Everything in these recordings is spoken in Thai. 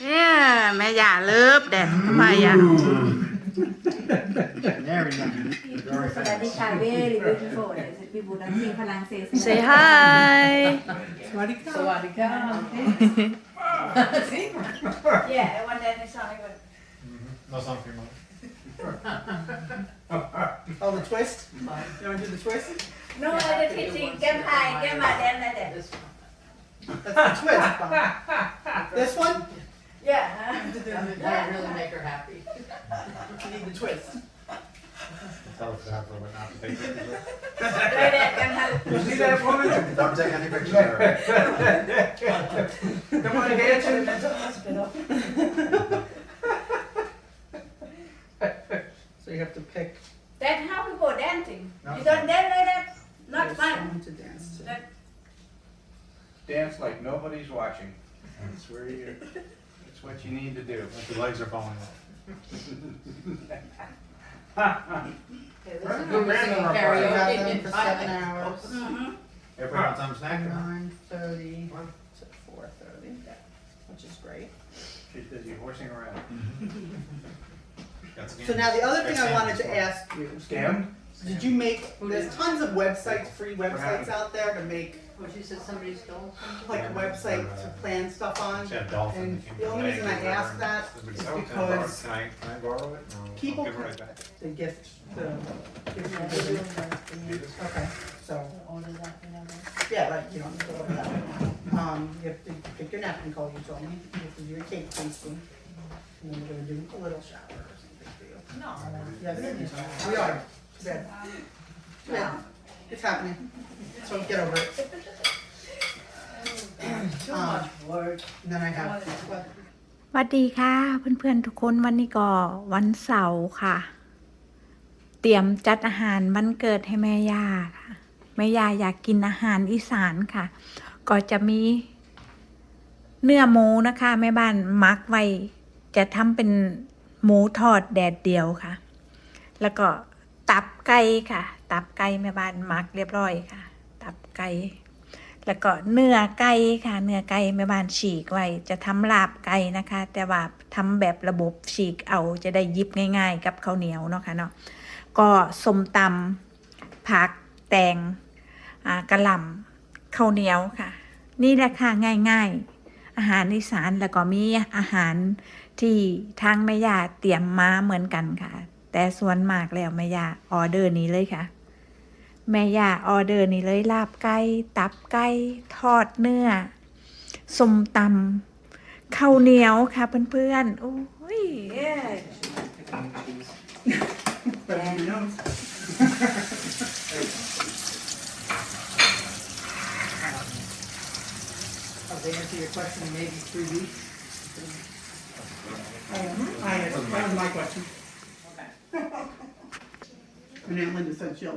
Yeah, There we go. Very ส fast. วัสดีค่ะ very beautiful เดี๋ยวจะพี่บุญรัตน์พลังเซ say hi yeah the one that is No song for you, mom. Oh, the twist? You want to do the twist? no the teaching แก้มพายแก้มมาแดนนั่นแหละ That's the twist. Bob. This one? Yeah. That would really make her happy. Need the twist. Tell us that, but not to take You see that woman? Don't take any picture. of her. Come on, get you. Mental hospital. So you have to pick. Then how we go dancing. You don't dance like that, not there's fun. someone to dance to. Dance like nobody's watching. That's where you. That's what you need to do, if your legs are falling off. Okay, this is We were singing Random report. You got them for seven karaoke. hours, uh-huh. Every got time snack time? nine thirty to four thirty, Yeah. which is great. She's busy horsing around. That's So now the other thing I wanted to ask you, Scam? did you make, there's tons of websites, free websites out there to make what she said, somebody's dog. like a website to plan stuff on. She had And the only reason I ask asked that oh, because Can I, can I borrow it? people give They gift, the, gift okay, so, yeah, like, you know, Um, you have to pick your napkin color you told me, you have to do your cake tasting, and then we're gonna do a little shower or something for you. No, Yes, we are, Yeah, it's happening, so get over it. สวัสดีค่ะ เพื่อนๆทุกคนวันนี้ก็วันเสาร์ค่ะ เตรียมจัดอาหารวันเกิดให้แม่ยาค่ะ แม่ยาอยากกินอาหารอีสานค่ะ ก็จะมีเนื้อหมูนะคะแม่บ้านมักไว้จะทำเป็นหมูทอดแดดเดียวค่ะ แล้วก็ตับไก่ค่ะ ตับไก่แม่บ้านมักเรียบร้อยค่ะ ตับไก่แล้วก็เนื้อไก่ค่ะเนื้อไก่แม่บ้านฉีกไว้จะทำลาบไก่นะคะ แต่ว่าทำแบบระบบฉีกเอาจะได้ยิบง่ายๆ กับข้าวเหนียวเนาะค่ะเนาะก็สมตำผักแตงกระหล่ำข้าวเหนียวค่ะ นี่แหละค่ะง่ายๆ อาหารอีสานแล้วก็มีอาหารที่ทางแม่ยาเตรียมมาเหมือนกันค่ะ แต่ส่วนมากแล้วแม่ยาออเดอร์นี้เลยค่ะแม่ย่าออเดอร์นี่เลย ลาบไก่ตับไก่ทอดเนื้อสมตำข้าวเหนียวค่ะเพื่อนๆโอ้ยแ And t เ e n w ย e n the sun s h o n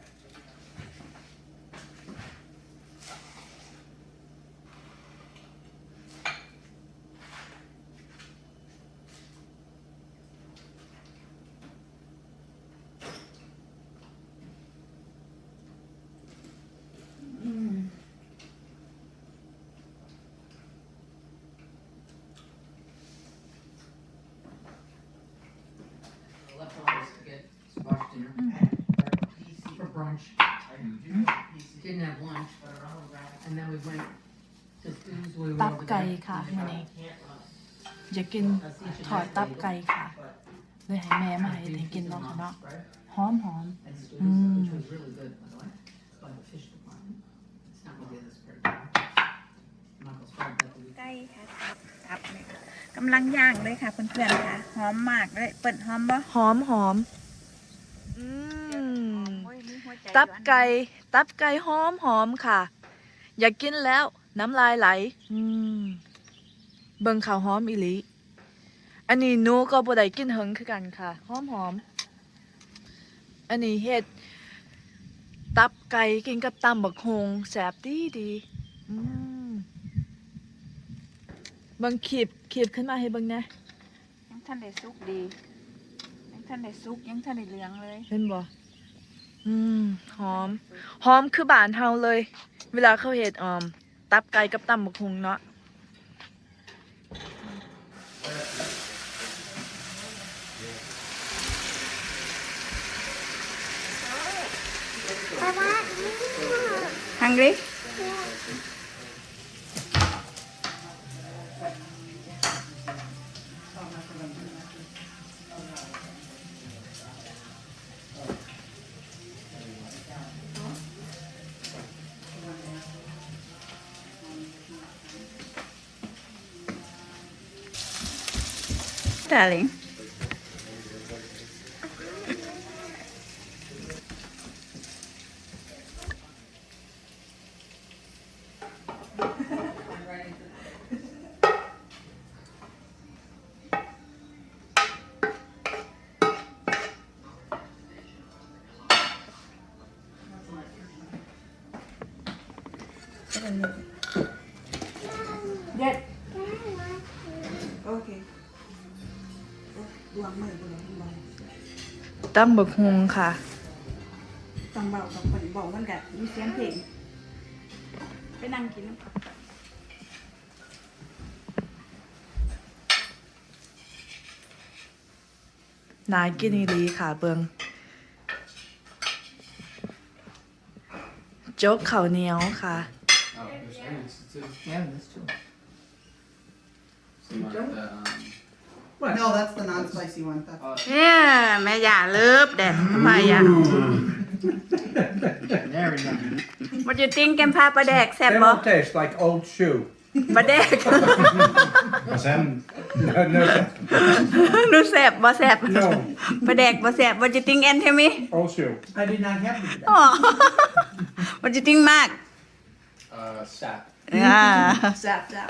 ตับไก่ค่ะมาเนี่อยากกินถอดตับไก่ค่ะเลยให้แม่มาให้กินลองะเนาะหอมหอมอืมไก่ค่ะตับกำลังย่างเลยค่ะเพื่อนๆค่ะหอมมากเลย เปิดหอมปะหอมหอมตับไก่ ตับไก่หอมหอมค่ะ อยากกินแล้วน้ำลายไหล อืมเบิ่งข่าวหอมอีหลีอันนี้นูก็บ่ได้กินเหิงคือกันค่ะหอมหอม อันนี้เฮ็ดตับไก่กินกับตำบักฮงแสบดีดีเบิ่งขีบขีบขึ้นมาให้เบิ่งนะยังท่านได้สุกดียังท่านได้สุกยังท่านได้เหลืองเลยเห็นบ่หอมหอมคือบานเฮาเลย เวลาเขาเห็ดออม ตับไก่กับตำบักหุงเนาะ ฮังกี้ darling. Thank you. ตั้งบักฮงค่ะตังเบาตังคนบอกมันกับมีเสียงเพลงไปนั่งกินนายกินดีรีค่ะเบิงโจ๊กข้าวเหนียวค่ะ Oh, w h No, that's the non-spicy one. That's เน a ่ยแม่อย่าเล h a t ด็ดทำไมอ่ะ There we go. มันจะติ้ง p กมพาปลา They บ่ will taste like old shoe. ปลาแดก What's that? No, no, หนูแซ่บบ่แซ่บ no, ปลาแดกบ่แซ่บมันจะติ้งแอนเทมิ old shoe. I did not have it. อ๋อมันจะติ้งมาก Uh, sap. อ่า Zap, zap.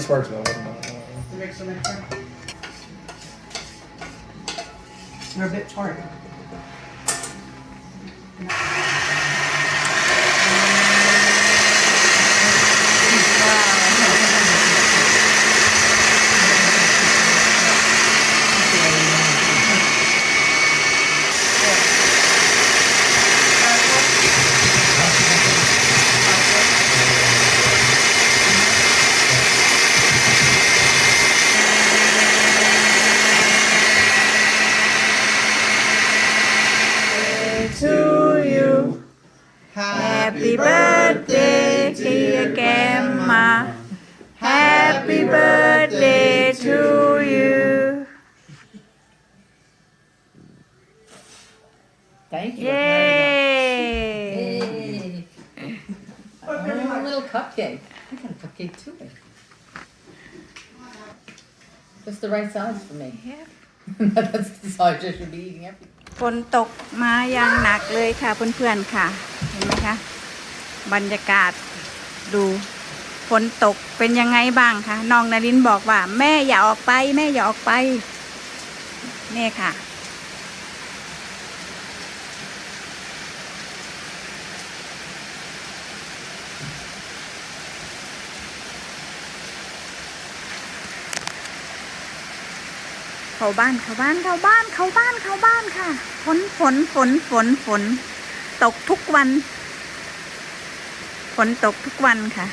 this works though. mixer mixer. They're a bit tart. Happy birthday to you. Thank you. Yay! y a y Oh, a little cupcake. I got a cupcake too. Just the right size for me. Yeah. That's the size you should be eating everything. ฝนตกมาอย่างหนักเลยค่ะเพื่อนๆค่ะเห็นไหมคะบรรยากาศดูฝนตกเป็นยังไงบ้างคะน้องนารินบอกว่า แม่อย่าออกไป แม่อย่าออกไป นี่ค่ะ เข้าบ้านเข้าบ้าน เข้าบ้าน เข้าบ้านเข้าบ้านค่ะฝนฝนฝนฝนฝน ตกทุกวันฝนตกทุกวันค่ะ